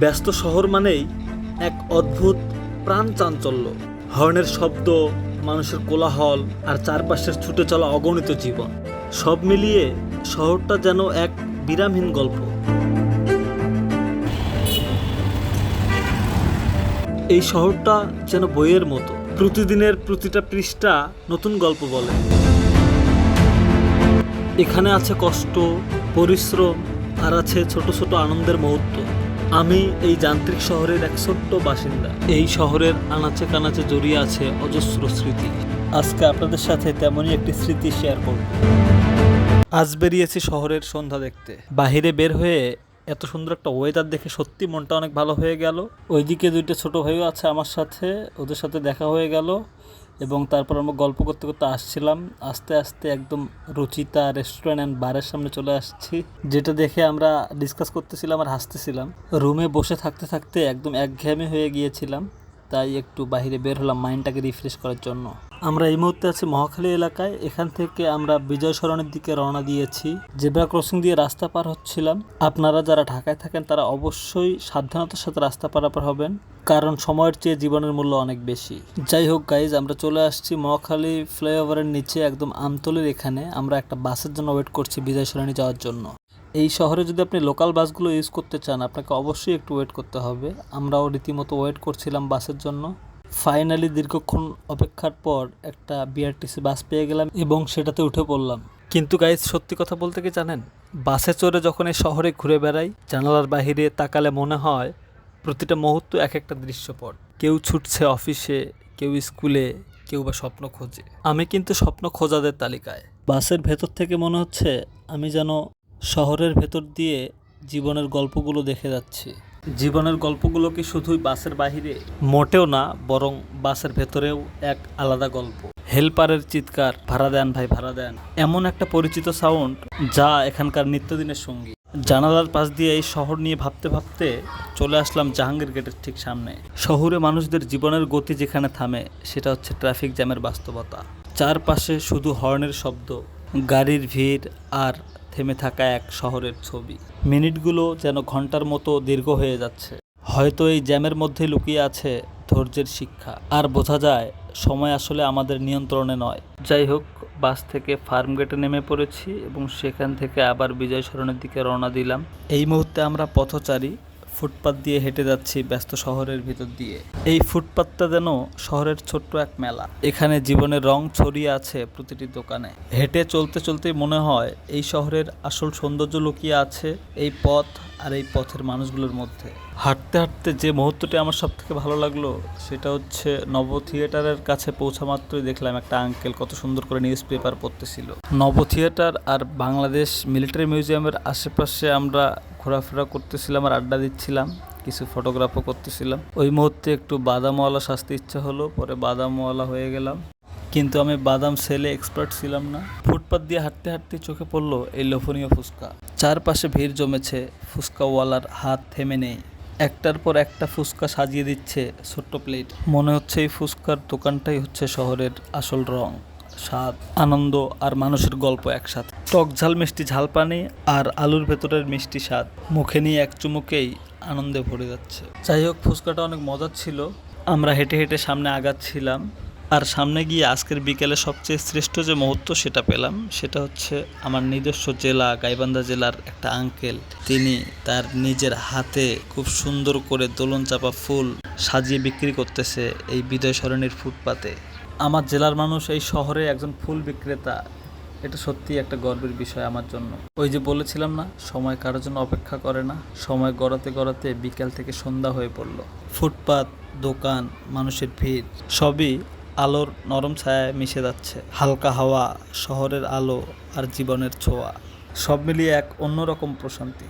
ব্যস্ত শহর মানেই এক অদ্ভুত প্রাণ চাঞ্চল্য। হর্নের শব্দ, মানুষের কোলাহল আর চারপাশের ছুটে চলা অগণিত জীবন। সব মিলিয়ে শহরটা যেন এক বিরামহীন গল্প। এই শহরটা যেন বইয়ের মতো। প্রতিদিনের প্রতিটা পৃষ্ঠা নতুন গল্প বলে। এখানে আছে কষ্ট, পরিশ্রম আর আছে ছোট ছোট আনন্দের মুহূর্ত। আমি এই যান্ত্রিক শহরের এক ছোট্ট বাসিন্দা। এই শহরের আনাচে কানাচে জড়িয়ে আছে অজস্র স্মৃতি। আজকে আপনাদের সাথে তেমনই একটি স্মৃতি শেয়ার করব। আজ বেরিয়েছি শহরের সন্ধ্যা দেখতে। বাহিরে বের হয়ে এত সুন্দর একটা ওয়েদার দেখে সত্যি মনটা অনেক ভালো হয়ে গেল। ওইদিকে দুইটা ছোট ভাইও আছে আমার সাথে, ওদের সাথে দেখা হয়ে গেল এবং তারপর আমরা গল্প করতে করতে আসছিলাম। আস্তে আস্তে একদম রুচিতা রেস্টুরেন্ট অ্যান্ড বারের সামনে চলে আসছি। যেটা দেখে আমরা ডিসকাস করতেছিলাম আর হাসতেছিলাম। রুমে বসে থাকতে থাকতে একদম একঘেয়েমি হয়ে গিয়েছিলাম। তাই একটু বাইরে বের হলাম মাইন্ডটাকে রিফ্রেশ করার জন্য। আমরা এই মুহূর্তে আছি মহাখালী এলাকায়। এখান থেকে আমরা বিজয় সরণের দিকে রওনা দিয়েছি। জেব্রা ক্রসিং দিয়ে রাস্তা পার হচ্ছিলাম। আপনারা যারা ঢাকায় থাকেন, তারা অবশ্যই সাবধানতার সাথে রাস্তা পারাপার হবেন, কারণ সময়ের চেয়ে জীবনের মূল্য অনেক বেশি। যাই হোক গাইজ আমরা চলে আসছি মহাখালী ফ্লাইওভারের নিচে, একদম আমতলের এখানে। আমরা একটা বাসের জন্য ওয়েট করছি বিজয় সরণি যাওয়ার জন্য। এই শহরে যদি আপনি লোকাল বাসগুলো ইউজ করতে চান, আপনাকে অবশ্যই একটু ওয়েট করতে হবে। আমরাও রীতিমতো ওয়েট করছিলাম বাসের জন্য। ফাইনালি দীর্ঘক্ষণ অপেক্ষার পর একটা বিআরটিসি বাস পেয়ে গেলাম এবং সেটাতে উঠে পড়লাম। কিন্তু গাইজ সত্যি কথা বলতে কি জানেন? বাসে চড়ে যখন এই শহরে ঘুরে বেড়াই, জানালার বাইরে তাকালে মনে হয় প্রতিটা মুহূর্ত এক একটা দৃশ্যপট। কেউ ছুটছে অফিসে কেউ স্কুলে, কেউ বা স্বপ্ন খোঁজে। আমি কিন্তু স্বপ্ন খোঁজাদের তালিকায়। বাসের ভেতর থেকে মনে হচ্ছে আমি যেন শহরের ভেতর দিয়ে জীবনের গল্পগুলো দেখে যাচ্ছি। জীবনের গল্পগুলো কি শুধুই বাসের বাহিরে? মোটেও না, বরং বাসের ভেতরেও এক আলাদা গল্প। হেল্পারের চিৎকার, ভাড়া দেন ভাই, ভাড়া দেন। এমন একটা পরিচিত সাউন্ড যা এখানকার নিত্যদিনের সঙ্গী। জানালার পাশ দিয়ে এই শহর নিয়ে ভাবতে ভাবতে চলে আসলাম জাহাঙ্গীর গেটের ঠিক সামনে। শহুরে মানুষদের জীবনের গতি যেখানে থামে, সেটা হচ্ছে ট্রাফিক জ্যামের বাস্তবতা। চারপাশে শুধু হর্নের শব্দ, গাড়ির ভিড় আর থেমে থাকা এক শহরের ছবি। মিনিটগুলো যেন ঘণ্টার মতো দীর্ঘ হয়ে যাচ্ছে। হয়তো এই জ্যামের মধ্যে লুকিয়ে আছে ধৈর্যের শিক্ষা। আর বোঝা যায়, সময় আসলে আমাদের নিয়ন্ত্রণে নয়। যাই হোক, বাস থেকে ফার্ম গেটে নেমে পড়েছি এবং সেখান থেকে আবার বিজয় সরণের দিকে রওনা দিলাম। এই মুহূর্তে আমরা পথচারী ফুটপাত দিয়ে হেঁটে যাচ্ছি ব্যস্ত শহরের ভিতর দিয়ে। এই ফুটপাতটা যেন শহরের ছোট্ট এক মেলা। এখানে জীবনের রং ছড়িয়ে আছে প্রতিটি দোকানে। হেঁটে চলতে চলতে মনে হয় এই শহরের আসল সৌন্দর্য লুকিয়ে আছে এই পথ আর এই পথের মানুষগুলোর মধ্যে। হাঁটতে হাঁটতে যে মুহূর্তটি আমার সব থেকে ভালো লাগল, সেটা হচ্ছে নব থিয়েটারের কাছে পৌঁছা মাত্রই দেখলাম একটা আঙ্কেল কত সুন্দর করে নিউজ পেপার পড়তেছিল। নব থিয়েটার আর বাংলাদেশ মিলিটারি মিউজিয়ামের আশেপাশে আমরা ঘোরাফেরা করতেছিলাম আর আড্ডা দিচ্ছিলাম, কিছু ফটোগ্রাফও করতেছিলাম। ওই মুহূর্তে একটু বাদামওয়ালা সাজতে ইচ্ছা হলো, পরে বাদামওয়ালা হয়ে গেলাম। কিন্তু আমি বাদাম সেলে এক্সপার্ট ছিলাম না। ফুটপাত দিয়ে হাঁটতে হাঁটতে চোখে পড়ল এই লোভনীয় ফুচকা। চারপাশে ভিড় জমেছে, ফুচকাওয়ালার হাত থেমে নেই। একটার পর একটা ফুচকা সাজিয়ে দিচ্ছে ছোট্ট প্লেট। মনে হচ্ছে এই ফুচকার দোকানটাই হচ্ছে শহরের আসল রং, স্বাদ, আনন্দ আর মানুষের গল্প একসাথে। টক ঝাল, মিষ্টি ঝাল পানি আর আলুর ভেতরের মিষ্টি স্বাদ মুখে নিয়ে এক চুমুকেই আনন্দে ভরে যাচ্ছে। যাই হোক, ফুচকাটা অনেক মজার ছিল। আমরা হেঁটে হেঁটে সামনে আগাচ্ছিলাম। আর সামনে গিয়ে আজকের বিকেলে সবচেয়ে শ্রেষ্ঠ যে মুহূর্ত সেটা পেলাম, সেটা হচ্ছে আমার নিজস্ব জেলা, গাইবান্ধা জেলার একটা আঙ্কেল তিনি তার নিজের হাতে খুব সুন্দর করে দোলন চাপা ফুল সাজিয়ে বিক্রি করতেছে এই বিদয় সরণির ফুটপাতে। আমার জেলার মানুষ এই শহরে একজন ফুল বিক্রেতা, এটা সত্যিই একটা গর্বের বিষয় আমার জন্য। ওই যে বলেছিলাম না, সময় কারোর জন্য অপেক্ষা করে না, সময় গড়াতে গড়াতে বিকেল থেকে সন্ধ্যা হয়ে পড়ল। ফুটপাত, দোকান, মানুষের ভিড়, সবই আলোর নরম ছায়ায় মিশে যাচ্ছে। হালকা হাওয়া, শহরের আলো আর জীবনের ছোঁয়া। সব মিলিয়ে এক অন্যরকম প্রশান্তি।